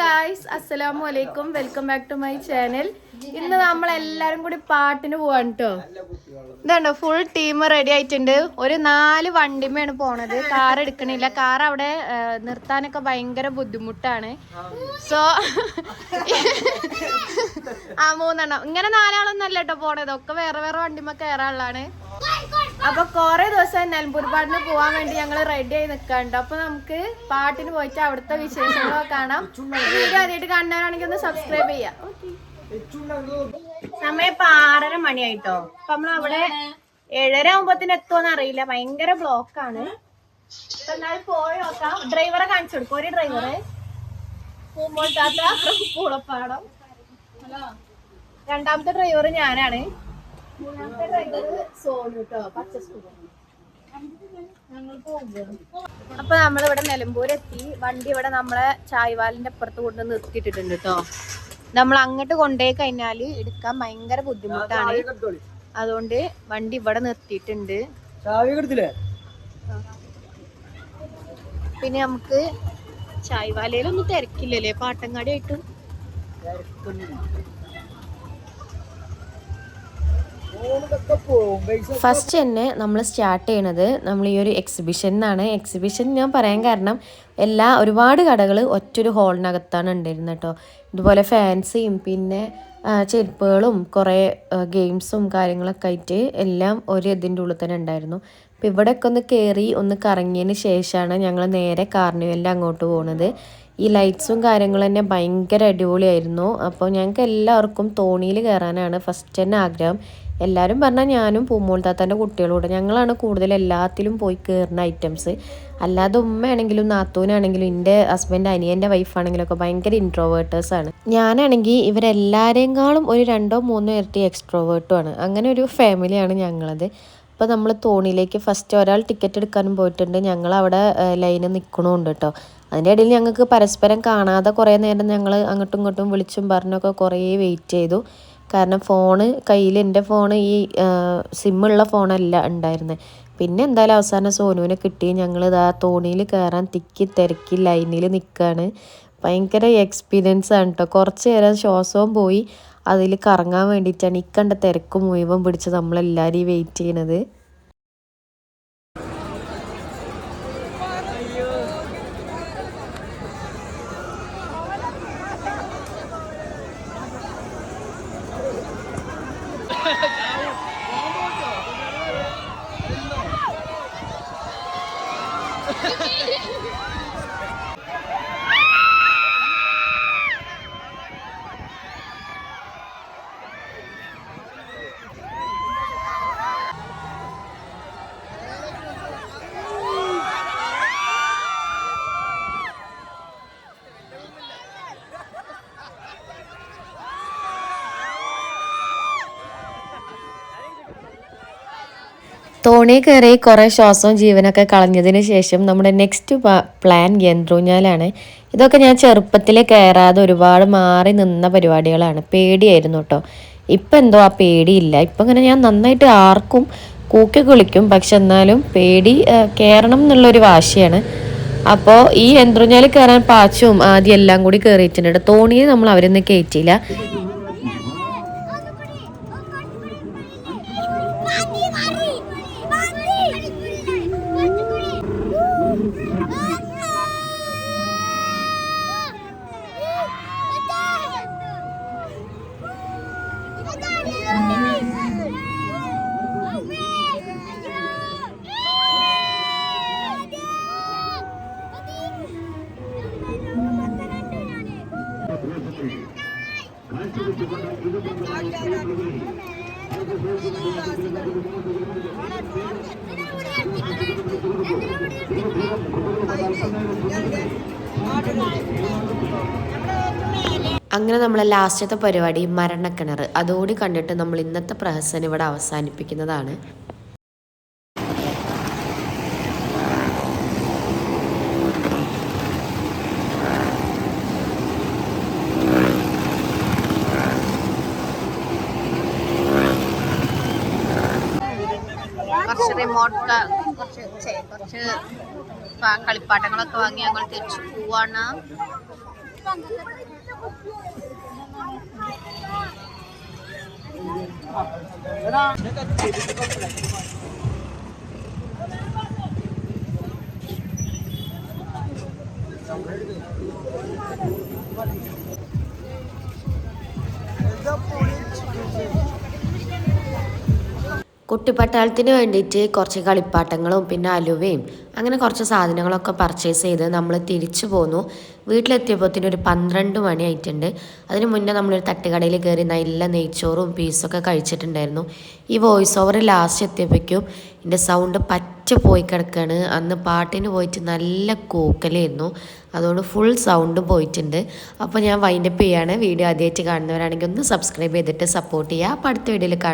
Guys അസ്സലാമു അലൈക്കും welcome back to my channel ഇന്ന് നമ്മൾ എല്ലാരും കൂടി പാട്ടിന് പോവാണ് കേട്ടോ ഇതാണ്ടോ ഫുൾ ടീം റെഡി ആയിട്ടുണ്ട്. ഒരു നാല് വണ്ടിമയാണ് പോണത്. കാർ എടുക്കണില്ല. കാർ അവിടെ നിർത്താനൊക്കെ ഭയങ്കര ബുദ്ധിമുട്ടാണ്. സോ ആ മൂന്നെണ്ണം. ഇങ്ങനെ നാലാളൊന്നല്ല കേട്ടോ പോണത്. ഒക്കെ വേറെ വേറെ വണ്ടിമ കയറാനുള്ളതാണ് അപ്പൊ കുറെ ദിവസം പാട്ടിന് പോവാൻ വേണ്ടി ഞങ്ങൾ റെഡി ആയി നിൽക്കാണ്ട് അപ്പൊ നമുക്ക് പാട്ടിന് പോയിട്ട് അവിടുത്തെ വിശേഷങ്ങളൊക്കെ കാണാം. വീഡിയോ ആദ്യമായിട്ട് കാണാനാണെങ്കിൽ ഒന്ന് സബ്സ്ക്രൈബ് ചെയ്യാം. സമയം ഇപ്പൊ ആറര മണിയായിട്ടോ. അപ്പൊ നമ്മൾ അവിടെ ഏഴര ആകുമ്പോത്തിന് എത്തുമെന്ന് അറിയില്ല. ഭയങ്കര ബ്ലോക്ക് ആണ്. എന്നാലും പോയി നോക്കാം. ഡ്രൈവറെ കാണിച്ചു കൊടുക്കും. ഒരു ഡ്രൈവറെ പൂമ്പോട്ടാത്ത പൂളപ്പാടം. രണ്ടാമത്തെ ഡ്രൈവർ ഞാനാണ്. അപ്പൊ നമ്മളിവിടെ നിലമ്പൂർ എത്തി വണ്ടി ഇവിടെ നമ്മളെ ചായ്വാലിന്റെ അപ്പുറത്ത് കൊണ്ട് നിർത്തിയിട്ടിട്ടുണ്ട് കേട്ടോ നമ്മൾ അങ്ങോട്ട് കൊണ്ടുപോയി കഴിഞ്ഞാൽ എടുക്കാൻ ഭയങ്കര ബുദ്ധിമുട്ടാണ്. അതുകൊണ്ട് വണ്ടി ഇവിടെ നിർത്തിയിട്ടുണ്ട്. പിന്നെ നമുക്ക് ചായ്വാലയിലൊന്നും തിരക്കില്ലല്ലേ? പാട്ടങ്ങാടി ആയിട്ടും ഫസ്റ്റ് തന്നെ നമ്മൾ സ്റ്റാർട്ട് ചെയ്യണത് നമ്മൾ ഈ ഒരു എക്സിബിഷൻ എന്നാണ് എക്സിബിഷൻ ഞാൻ പറയാൻ കാരണം എല്ലാ ഒരുപാട് കടകൾ ഒറ്റൊരു ഹോളിനകത്താണ് ഉണ്ടായിരുന്നത് കേട്ടോ ഇതുപോലെ ഫാൻസിയും പിന്നെ ചെരുപ്പുകളും കുറേ ഗെയിംസും കാര്യങ്ങളൊക്കെ ആയിട്ട് എല്ലാം ഒരു ഇതിന്റെ ഉള്ളിൽ തന്നെ ഉണ്ടായിരുന്നു അപ്പോൾ ഇവിടെയൊക്കെ ഒന്ന് കയറി ഒന്ന് കറങ്ങിയതിന് ശേഷമാണ് ഞങ്ങൾ നേരെ കാർണിവലിന്റെ അങ്ങോട്ട് പോകുന്നത് ഈ ലൈറ്റ്സും കാര്യങ്ങളും തന്നെ ഭയങ്കര അടിപൊളിയായിരുന്നു. അപ്പോൾ ഞങ്ങൾക്ക് എല്ലാവർക്കും തോണിയിൽ കയറാനാണ് ഫസ്റ്റ് തന്നെ ആഗ്രഹം. എല്ലാവരും പറഞ്ഞാൽ ഞാനും പൂമോൾ താത്താന്റെ കുട്ടികളോട് ഞങ്ങളാണ് കൂടുതൽ എല്ലാത്തിലും പോയി കയറുന്ന ഐറ്റംസ് അല്ലാതെ ഉമ്മയാണെങ്കിലും നാത്തൂനാണെങ്കിലും എന്റെ ഹസ്ബൻഡ് അനിയന്റെ വൈഫാണെങ്കിലും ഒക്കെ ഭയങ്കര ഇൻട്രോവേർട്ടേഴ്സ് ആണ്. ഞാനാണെങ്കിൽ ഇവരെല്ലാവരെയും ഒരു രണ്ടോ മൂന്നോ ഇരട്ടി എക്സ്ട്രോവേർട്ടും ആണ്. അങ്ങനെ ഒരു ഫാമിലിയാണ് ഞങ്ങളത്. അപ്പോൾ നമ്മൾ തോണിയിലേക്ക് ഫസ്റ്റ് ഒരാൾ ടിക്കറ്റ് എടുക്കാനും പോയിട്ടുണ്ട്. ഞങ്ങൾ അവിടെ ലൈനിൽ നിൽക്കണമുണ്ട് കേട്ടോ അതിന്റെ ഇടയിൽ ഞങ്ങൾക്ക് പരസ്പരം കാണാതെ കുറേ നേരം ഞങ്ങൾ അങ്ങോട്ടും ഇങ്ങോട്ടും വിളിച്ചും പറഞ്ഞൊക്കെ കുറേ വെയിറ്റ് ചെയ്തു. കാരണം ഫോണ് കയ്യിൽ എന്റെ ഫോണ് ഈ സിമ്മുള്ള ഫോണല്ല ഉണ്ടായിരുന്നത് പിന്നെ എന്തായാലും അവസാനം സോനുവിനെ കിട്ടി. ഞങ്ങൾ ഇതാ തോണിയിൽ കയറാൻ തിക്കി തിരക്കി ലൈനിൽ നിൽക്കുകയാണ് ഭയങ്കര എക്സ്പീരിയൻസ് ആണ് കേട്ടോ കുറച്ച് നേരം ശ്വാസവും പോയി. അതിൽ കറങ്ങാൻ വേണ്ടിയിട്ടാണ് ഇക്കണ്ട കണ്ട തിരക്ക് മുഴുവൻ പിടിച്ച് നമ്മളെല്ലാവരും വെയിറ്റ് ചെയ്യണത്. തോണി കയറി കുറേ ശ്വാസവും ജീവനൊക്കെ കളഞ്ഞതിന് ശേഷം നമ്മുടെ നെക്സ്റ്റ് പ്ലാൻ യന്ത്രൂഞ്ഞാലാണ്. ഇതൊക്കെ ഞാൻ ചെറുപ്പത്തിൽ കയറാതെ ഒരുപാട് മാറി നിന്ന പരിപാടികളാണ്. പേടിയായിരുന്നു കേട്ടോ ഇപ്പം എന്തോ ആ പേടിയില്ല. ഇപ്പം ഇങ്ങനെ ഞാൻ നന്നായിട്ട് ആർക്കും കൂക്കി കുളിക്കും. പക്ഷെ എന്നാലും പേടി കയറണം എന്നുള്ളൊരു വാശിയാണ്. അപ്പോൾ ഈ യന്ത്രൂഞ്ഞാൽ കയറാൻ പാച്ചും ആദ്യം എല്ലാം കൂടി കയറിയിട്ടുണ്ട്. തോണിയെ നമ്മൾ അവരൊന്നും കയറ്റിയില്ല. അങ്ങനെ നമ്മളെ ലാസ്റ്റത്തെ പരിപാടി മരണക്കിണർ. അതോടി കണ്ടിട്ട് നമ്മൾ ഇന്നത്തെ പ്രഹസനം ഇവിടെ അവസാനിപ്പിക്കുന്നതാണ് കുറച്ച് റിമോട്ട് കുറച്ച് കുറച്ച് കളിപ്പാട്ടങ്ങളൊക്കെ വാങ്ങി ഞങ്ങൾ തിരിച്ചു പോവാണ്. കുട്ടിപ്പട്ടാളത്തിന് വേണ്ടിയിട്ട് കുറച്ച് കളിപ്പാട്ടങ്ങളും പിന്നെ അലുവയും അങ്ങനെ കുറച്ച് സാധനങ്ങളൊക്കെ പർച്ചേസ് ചെയ്ത് നമ്മൾ തിരിച്ചു പോന്നു. വീട്ടിലെത്തിയപ്പോഴത്തേന് ഒരു പന്ത്രണ്ട് മണി ആയിട്ടുണ്ട്. അതിന് മുന്നേ നമ്മളൊരു തട്ടുകടയിൽ കയറി നല്ല നെയ്ച്ചോറും പീസൊക്കെ കഴിച്ചിട്ടുണ്ടായിരുന്നു. ഈ വോയിസ് ഓവർ ലാസ്റ്റ് എത്തിയപ്പോഴേക്കും എന്റെ സൗണ്ട് പറ്റ പോയി കിടക്കുകയാണ് അന്ന് പാട്ടിന് പോയിട്ട് നല്ല കൂക്കലായിരുന്നു. അതുകൊണ്ട് ഫുൾ സൗണ്ട് പോയിട്ടുണ്ട്. അപ്പോൾ ഞാൻ വൈൻഡപ്പ് ചെയ്യാണ്. വീഡിയോ ആദ്യമായിട്ട് കാണുന്നവരാണെങ്കിൽ ഒന്ന് സബ്സ്ക്രൈബ് ചെയ്തിട്ട് സപ്പോർട്ട് ചെയ്യുക. അപ്പോൾ അടുത്ത വീഡിയോയിൽ കാണാം.